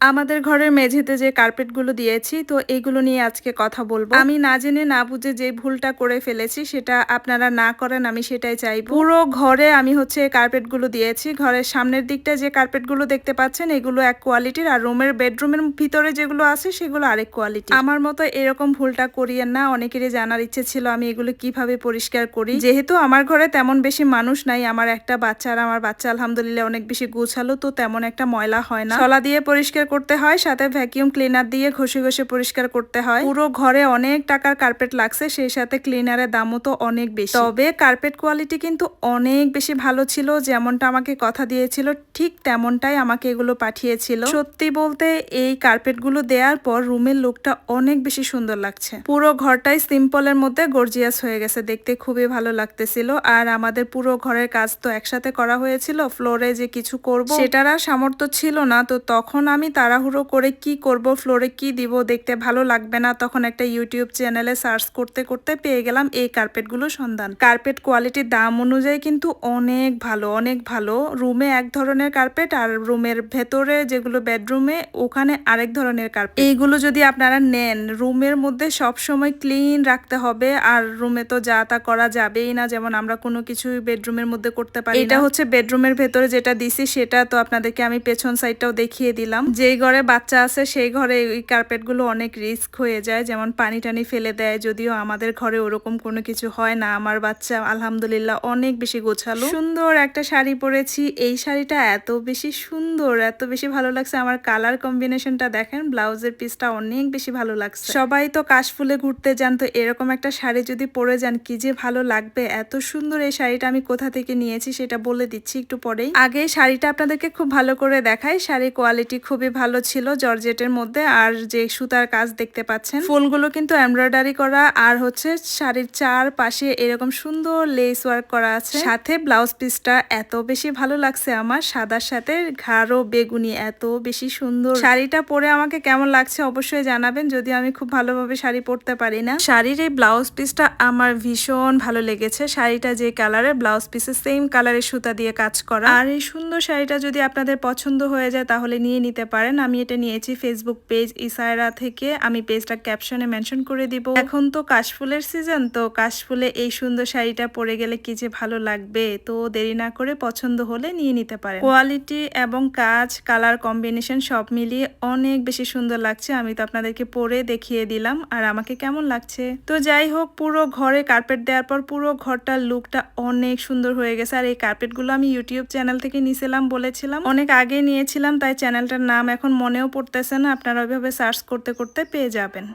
আমাদের ঘরের মেঝেতে যে কার্পেটগুলো দিয়েছি, তো এইগুলো নিয়ে আজকে কথা বলব। আমি না জেনে, না বুঝে যে ভুলটা করে ফেলেছি, সেটা আপনারা না করেন, আমি সেটাই চাই পুরো ঘরে আমি হচ্ছে কার্পেটগুলো দিয়েছি। ঘরের সামনের দিকটা যে কার্পেটগুলো দেখতে পাচ্ছেন, এগুলো এক কোয়ালিটির আর রুমের বেডরুমের ভিতরে যেগুলো আছে, সেগুলো আরেক কোয়ালিটি আমার মতো এরকম ভুলটা করিয়েন না। অনেকেরই জানার ইচ্ছে ছিল আমি এগুলো কীভাবে পরিষ্কার করি। যেহেতু আমার ঘরে তেমন বেশি মানুষ নাই, আমার একটা বাচ্চা আর আমার বাচ্চা আলহামদুলিল্লাহ অনেক বেশি গুছালো, তো তেমন একটা ময়লা হয় না। ছলা দিয়ে পরিষ্কার করতে হয়, সাথে ভ্যাকিউম ক্লিনার দিয়ে ঘষে ঘষে পরিষ্কার করতে হয়। পুরো ঘরে অনেক টাকার কার্পেট লাগছে, সেই সাথে ক্লিনারের দামও তো অনেক বেশি। তবে কার্পেট কোয়ালিটি কিন্তু অনেক বেশি ভালো ছিল, যেমনটা আমাকে কথা দিয়েছিল, ঠিক তেমনটাই আমাকে এগুলো পাঠিয়েছিল। সত্যি বলতে এই কার্পেটগুলো দেওয়ার পর রুমের লুকটা অনেক বেশি সুন্দর লাগছে। পুরো ঘরটাই সিম্পলের মধ্যে গর্জিয়াস হয়ে গেছে, দেখতে খুবই ভালো লাগতেছিল। আর আমাদের পুরো ঘরের কাজ তো একসাথে করা হয়েছিল ফ্লোরে যে কিছু করব, সেটার আর সামর্থ্য ছিল না। তো তখন আমি তাড়াহুড়ো করে কি করব ফ্লোরে কি দিব দেখতে ভালো লাগবে না তখন একটা ইউটিউব চ্যানেলে সার্চ করতে করতে পেয়ে গেলাম এই কার্পেটগুলো সন্ধান। কার্পেট কোয়ালিটির দাম অনুযায়ী কিন্তু অনেক ভালো অনেক ভালো। রুমে এক ধরনের কার্পেট আর রুমের ভেতরে যেগুলো বেডরুমে ওখানে আরেক ধরনের কার্পেট এইগুলো যদি আপনারা নেন রুমের মধ্যে সব সময় ক্লিন রাখতে হবে আর রুমে তো যা তা করা যাবেই না যেমন আমরা কোনো কিছু বেডরুমের মধ্যে করতে পারি এটা হচ্ছে বেডরুমের ভেতরে যেটা দিছি সেটা তো আপনাদেরকে আমি পেছন সাইডটাও দেখিয়ে দিলাম। যেই ঘরে বাচ্চা আছে, সেই ঘরে ওই কার্পেটগুলো অনেক রিস্ক হয়ে যায়। যেমন পানি টানি ফেলে দেয়, যদিও আমাদের ঘরে ওরকম কোনো কিছু হয় না। আমার বাচ্চা, আলহামদুলিল্লাহ, অনেক বেশি গোছালো। সুন্দর একটা শাড়ি পরেছি। এই শাড়িটা এত বেশি সুন্দর, এত বেশি ভালো লাগছে। আমার কালার কম্বিনেশনটা দেখেন, ব্লাউজের পিসটা অনেক বেশি ভালো লাগছে। সবাই তো কাশফুলে ঘুরতে যান, তো এরকম একটা শাড়ি যদি পরে যান, কি যে ভালো লাগবে? এত সুন্দর এই শাড়িটা আমি কোথা থেকে নিয়েছি, সেটা বলে দিচ্ছি একটু পরেই। আগে শাড়িটা আপনাদেরকে খুব ভালো করে দেখাই। শাড়ির কোয়ালিটি খুবই ভালো ছিল জর্জেটের মধ্যে, আর যে সুতার কাজ দেখতে পাচ্ছেন, ফুলগুলো কিন্তু এমব্রয়ডারি করা, আর হচ্ছে শাড়ির চার পাশে এরকম সুন্দর লেস ওয়ার্ক করা আছে। সাথে ব্লাউজ পিসটা এত বেশি ভালো লাগছে আমার, সাদার সাথে ঘাড়ো বেগুনি এত বেশি সুন্দর। শাড়িটা পরে আমাকে কেমন লাগছে অবশ্যই জানাবেন যদি আমি খুব ভালোভাবে শাড়ি পরতে পারি না। শাড়ির এই ব্লাউজ পিসটা আমার ভীষণ ভালো লেগেছে। শাড়িটা যে কালারের ব্লাউজ পিসে সেম কালারের সুতা দিয়ে কাজ করা। আর এই সুন্দর শাড়িটা যদি আপনাদের পছন্দ হয়ে যায়, তাহলে নিয়ে নিতে পারেন আমি এটা নিয়েছি ফেসবুক পেজ ইসায়রা থেকে। আমি পেজটা ক্যাপশনে মেনশন করে দিব। এখন তো কাশফুলের সিজন তো কাশফুলে এই সুন্দর শাড়িটা পরে গেলে কি যে ভালো লাগবে? তো দেরি না করে পছন্দ হলে নিয়ে নিতে পারেন। কোয়ালিটি এবং কাজ কালার কম্বিনেশন সব মিলিয়ে অনেক বেশি সুন্দর লাগছে। আমি তো আপনাদেরকে পরে দেখিয়ে দিলাম আর আমাকে কেমন লাগছে? তো যাই হোক, পুরো ঘরে কার্পেট দেওয়ার পর পুরো ঘরটার লুকটা অনেক সুন্দর হয়ে গেছে। আর এই কার্পেটগুলো আমি ইউটিউব চ্যানেল থেকে নিয়েছিলাম বলেছিলাম। অনেক আগে নিয়েছিলাম, তাই চ্যানেলটার নাম এখন মনেও পড়তেছে না আপনারা ওইভাবে সার্চ করতে করতে পেয়ে যাবেন।